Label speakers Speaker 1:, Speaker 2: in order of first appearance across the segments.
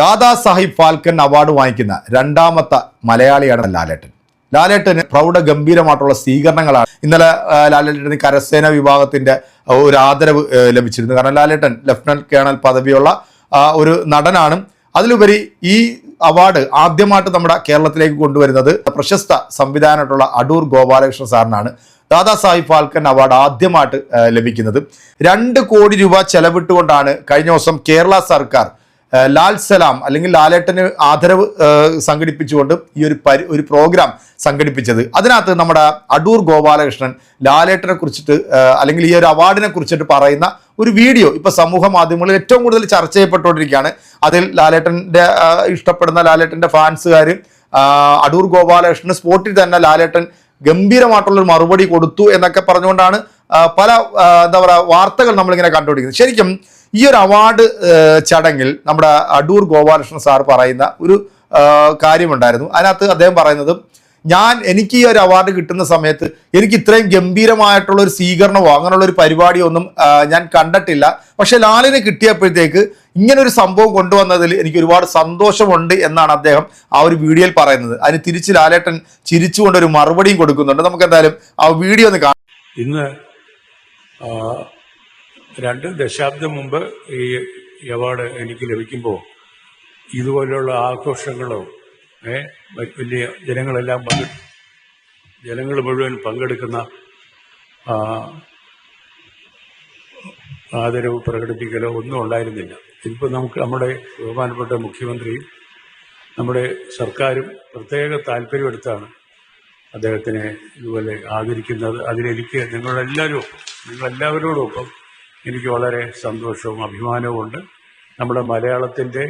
Speaker 1: Dada Saheb Phalke award വാങ്ങിക്കുന്ന രണ്ടാമത്തെ മലയാളിയാണ് ലാലേട്ടൻ. ലാലേട്ടന് പ്രൗഢ ഗംഭീരമായിട്ടുള്ള സ്വീകരണങ്ങളാണ് ഇന്നലെ ലാലേട്ടന് കരസേന വിഭാഗത്തിന്റെ ഒരു ആദരവ് ലഭിച്ചിരുന്നു. കാരണം ലാലേട്ടൻ ലഫ്റ്റനന്റ് കേണൽ പദവിയുള്ള ഒരു നടനാണ്. അതിലുപരി ഈ അവാർഡ് ആദ്യമായിട്ട് നമ്മുടെ കേരളത്തിലേക്ക് കൊണ്ടുവരുന്നത് പ്രശസ്ത സംവിധാനമായിട്ടുള്ള അടൂർ ഗോപാലകൃഷ്ണ സാറിനാണ്. ദാദാ സാഹിബ് ഫാൽക്കൻ അവാർഡ് ആദ്യമായിട്ട് ലഭിക്കുന്നത്. രണ്ട് കോടി രൂപ ചെലവിട്ടുകൊണ്ടാണ് കഴിഞ്ഞ ദിവസം കേരള സർക്കാർ ലാൽ സലാം അല്ലെങ്കിൽ ലാലേട്ടന് ആദരവ് സംഘടിപ്പിച്ചുകൊണ്ട് ഈ ഒരു പരി ഒരു പ്രോഗ്രാം സംഘടിപ്പിച്ചത്. അതിനകത്ത് നമ്മുടെ അടൂർ ഗോപാലകൃഷ്ണൻ ലാലേട്ടനെ കുറിച്ചിട്ട് അല്ലെങ്കിൽ ഈ ഒരു അവാർഡിനെ കുറിച്ചിട്ട് പറയുന്ന ഒരു വീഡിയോ ഇപ്പോൾ സമൂഹ മാധ്യമങ്ങളിൽ ഏറ്റവും കൂടുതൽ ചർച്ച ചെയ്യപ്പെട്ടുകൊണ്ടിരിക്കുകയാണ്. അതിൽ ലാലേട്ടന്റെ ഇഷ്ടപ്പെടുന്ന ലാലേട്ടന്റെ ഫാൻസുകാർ അടൂർ ഗോപാലകൃഷ്ണന് സ്പോട്ടിൽ തന്നെ ലാലേട്ടൻ ഗംഭീരമായിട്ടുള്ള ഒരു മറുപടി കൊടുത്തു എന്നൊക്കെ പറഞ്ഞുകൊണ്ടാണ് പല എന്താ പറയുക വാർത്തകൾ നമ്മളിങ്ങനെ കണ്ടുപിടിക്കുന്നത് ശരിക്കും ഈ ഒരു അവാർഡ് ചടങ്ങിൽ നമ്മുടെ അടൂർ ഗോപാലകൃഷ്ണൻ സാർ പറയുന്ന ഒരു കാര്യമുണ്ടായിരുന്നു. അതിനകത്ത് അദ്ദേഹം പറയുന്നത് ഞാൻ എനിക്ക് ഈ ഒരു അവാർഡ് കിട്ടുന്ന സമയത്ത് എനിക്ക് ഇത്രയും ഗംഭീരമായിട്ടുള്ള ഒരു സ്വീകരണമോ അങ്ങനെയുള്ള ഒരു പരിപാടിയോ ഒന്നും ഞാൻ കണ്ടിട്ടില്ല. പക്ഷെ ലാലിന് കിട്ടിയപ്പോഴത്തേക്ക് ഇങ്ങനൊരു സംഭവം കൊണ്ടുവന്നതിൽ എനിക്ക് ഒരുപാട് സന്തോഷമുണ്ട് എന്നാണ് അദ്ദേഹം ആ ഒരു വീഡിയോയിൽ പറയുന്നത്. അതിന് തിരിച്ച് ലാലേട്ടൻ ചിരിച്ചുകൊണ്ട് ഒരു മറുപടിയും കൊടുക്കുന്നുണ്ട്. നമുക്ക് എന്തായാലും ആ വീഡിയോ ഒന്ന് കാണാം.
Speaker 2: ഇന്ന് രണ്ട് ദശാബ്ദം മുമ്പ് ഈ അവാർഡ് എനിക്ക് ലഭിക്കുമ്പോൾ ഇതുപോലെയുള്ള ആഘോഷങ്ങളോ വലിയ ജനങ്ങളെല്ലാം പങ്കെ ജനങ്ങൾ മുഴുവൻ പങ്കെടുക്കുന്ന ആദരവ് പ്രകടിപ്പിക്കലോ ഒന്നും ഉണ്ടായിരുന്നില്ല. ഇതിപ്പോൾ നമുക്ക് നമ്മുടെ ബഹുമാനപ്പെട്ട മുഖ്യമന്ത്രിയും നമ്മുടെ സർക്കാരും പ്രത്യേക താല്പര്യമെടുത്താണ് അദ്ദേഹത്തിനെ ഇതുപോലെ ആദരിക്കുന്നത്. അതിലെനിക്ക് നിങ്ങളെല്ലാവരും നിങ്ങളെല്ലാവരോടൊപ്പം എനിക്ക് വളരെ സന്തോഷവും അഭിമാനവും ഉണ്ട്. നമ്മുടെ മലയാളത്തിന്റെ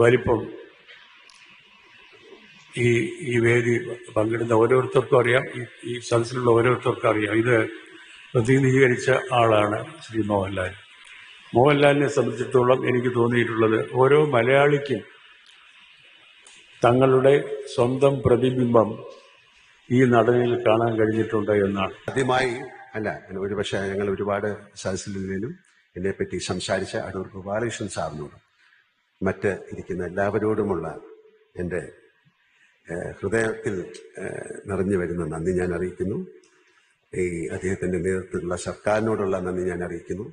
Speaker 2: വലിപ്പം ഈ ഈ വേദി പങ്കിടുന്ന ഓരോരുത്തർക്കും അറിയാം. ഈ ഈ സദസ്സിലുള്ള ഓരോരുത്തർക്കും അറിയാം. ഇത് പ്രതിനിധീകരിച്ച ആളാണ് ശ്രീ മോഹൻലാൽ. മോഹൻലാലിനെ സംബന്ധിച്ചിടത്തോളം എനിക്ക് തോന്നിയിട്ടുള്ളത് ഓരോ മലയാളിക്കും തങ്ങളുടെ സ്വന്തം പ്രതിബിംബം ഈ നടനിൽ കാണാൻ കഴിഞ്ഞിട്ടുണ്ട് എന്നാണ്.
Speaker 3: ആദ്യമായി അല്ല ഒരുപക്ഷെ ഞങ്ങൾ ഒരുപാട് സദസ്സിലും എന്നെപ്പറ്റി സംസാരിച്ച അടൂർ ഗോപാലകൃഷ്ണൻ സാറിനോടും മറ്റ് ഇരിക്കുന്ന എല്ലാവരോടുമുള്ള എന്റെ ഹൃദയത്തിൽ നിറഞ്ഞു വരുന്ന നന്ദി ഞാൻ അറിയിക്കുന്നു. ഈ അദ്ദേഹത്തിന്റെ നേതൃത്വത്തിലുള്ള സർക്കാരിനോടുള്ള നന്ദി ഞാൻ അറിയിക്കുന്നു.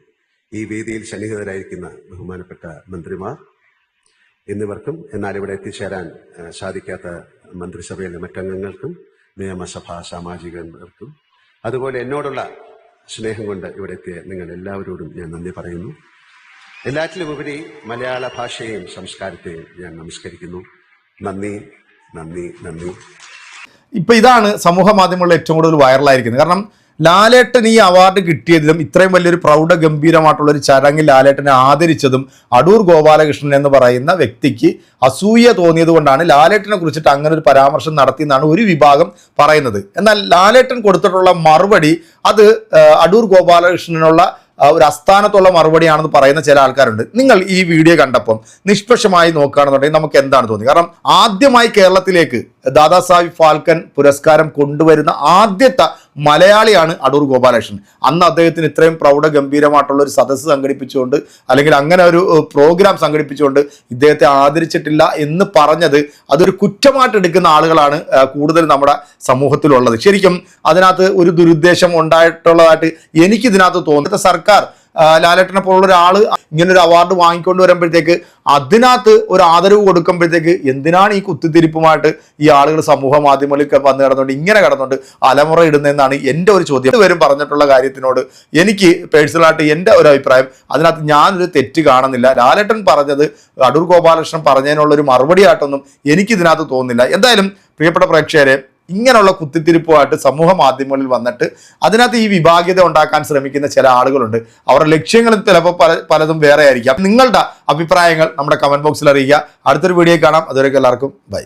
Speaker 3: ഈ വേദിയിൽ സന്നിഹിതരായിരിക്കുന്ന ബഹുമാനപ്പെട്ട മന്ത്രിമാർ എന്നിവർക്കും എന്നാൽ ഇവിടെ എത്തിച്ചേരാൻ സാധിക്കാത്ത മന്ത്രിസഭയിലെ മറ്റംഗങ്ങൾക്കും നിയമസഭാ സാമാജികർക്കും അതുപോലെ എന്നോടുള്ള സ്നേഹം കൊണ്ട് ഇവിടെ എത്തിയ നിങ്ങൾ എല്ലാവരോടും ഞാൻ നന്ദി പറയുന്നു. എല്ലാറ്റിലുമുപരി മലയാള ഭാഷയെയും സംസ്കാരത്തെയും ഞാൻ നമസ്കരിക്കുന്നു. നന്ദി നന്ദി നന്ദി.
Speaker 1: ഇപ്പൊ ഇതാണ് സമൂഹ മാധ്യമങ്ങളിൽ ഏറ്റവും കൂടുതൽ വൈറലായിരിക്കുന്നത് കാരണം ലാലേട്ടൻ ഈ അവാർഡ് കിട്ടിയതിലും ഇത്രയും വലിയൊരു പ്രൗഢ ഗംഭീരമായിട്ടുള്ള ഒരു ചടങ്ങിൽ ലാലേട്ടനെ ആദരിച്ചതും അടൂർ ഗോപാലകൃഷ്ണൻ എന്ന് പറയുന്ന വ്യക്തിക്ക് അസൂയ തോന്നിയത് കൊണ്ടാണ് ലാലേട്ടനെ കുറിച്ചിട്ട് അങ്ങനെ ഒരു പരാമർശം നടത്തി എന്നാണ് ഒരു വിഭാഗം പറയുന്നത്. എന്നാൽ ലാലേട്ടൻ കൊടുത്തിട്ടുള്ള മറുപടി അത് അടൂർ ഗോപാലകൃഷ്ണനുള്ള ഒരു അസ്ഥാനത്തുള്ള മറുപടിയാണെന്ന് പറയുന്ന ചില ആൾക്കാരുണ്ട്. നിങ്ങൾ ഈ വീഡിയോ കണ്ടപ്പം നിഷ്പക്ഷമായി നോക്കുകയാണെന്നുണ്ടെങ്കിൽ നമുക്ക് എന്താണ് തോന്നി കാരണം ആദ്യമായി കേരളത്തിലേക്ക് ദാദാസാഹിബ് ഫാൽക്കൻ പുരസ്കാരം കൊണ്ടുവരുന്ന ആദ്യത്തെ മലയാളിയാണ് അടൂർ ഗോപാലകൃഷ്ണൻ. അന്ന് അദ്ദേഹത്തിന് ഇത്രയും പ്രൗഢ ഗംഭീരമായിട്ടുള്ള ഒരു സദസ്സ് സംഘടിപ്പിച്ചുകൊണ്ട് അല്ലെങ്കിൽ അങ്ങനെ ഒരു പ്രോഗ്രാം സംഘടിപ്പിച്ചുകൊണ്ട് ഇദ്ദേഹത്തെ ആദരിച്ചിട്ടില്ല എന്ന് പറഞ്ഞത് അതൊരു കുറ്റമായിട്ട് എടുക്കുന്ന ആളുകളാണ് കൂടുതൽ നമ്മുടെ സമൂഹത്തിലുള്ളത്. ശരിക്കും അതിനകത്ത് ഒരു ദുരുദ്ദേശം ഉണ്ടായിട്ടുള്ളതായിട്ട് എനിക്കിതിനകത്ത് തോന്നുന്നത് സർക്കാർ ലാലേട്ടനെ പോലുള്ള ഒരാൾ ഇങ്ങനെ ഒരു അവാർഡ് വാങ്ങിക്കൊണ്ട് വരുമ്പോഴത്തേക്ക് അതിനകത്ത് ഒരു ആദരവ് കൊടുക്കുമ്പോഴത്തേക്ക് എന്തിനാണ് ഈ കുത്തിത്തിരിപ്പുമായിട്ട് ഈ ആളുകൾ സമൂഹ മാധ്യമങ്ങളിൽ വന്ന് കിടന്നുകൊണ്ട് ഇങ്ങനെ കിടന്നുകൊണ്ട് അലമുറ ഇടുന്നതെന്നാണ് എന്റെ ഒരു ചോദ്യം. വരും പറഞ്ഞിട്ടുള്ള കാര്യത്തിനോട് എനിക്ക് പേഴ്സണലായിട്ട് എന്റെ ഒരു അഭിപ്രായം. അതിനകത്ത് ഞാനൊരു തെറ്റ് കാണുന്നില്ല. ലാലേട്ടൻ പറഞ്ഞത് അടൂർ ഗോപാലകൃഷ്ണൻ പറഞ്ഞതിനുള്ള ഒരു മറുപടിയായിട്ടൊന്നും എനിക്ക് ഇതിനകത്ത് തോന്നുന്നില്ല. എന്തായാലും പ്രിയപ്പെട്ട പ്രേക്ഷകരെ ഇങ്ങനെയുള്ള കുത്തിത്തിരിപ്പുമായിട്ട് സമൂഹ മാധ്യമങ്ങളിൽ വന്നിട്ട് അതിനകത്ത് ഈ വിഭാഗ്യത ഉണ്ടാക്കാൻ ശ്രമിക്കുന്ന ചില ആളുകളുണ്ട്. അവരുടെ ലക്ഷ്യങ്ങൾ ചിലപ്പോൾ പല പലതും വേറെ ആയിരിക്കാം. നിങ്ങളുടെ അഭിപ്രായങ്ങൾ നമ്മുടെ കമന്റ് ബോക്സിൽ അറിയിക്കുക. അടുത്തൊരു വീഡിയോ കാണാം. അതുവരെ എല്ലാവർക്കും ബൈ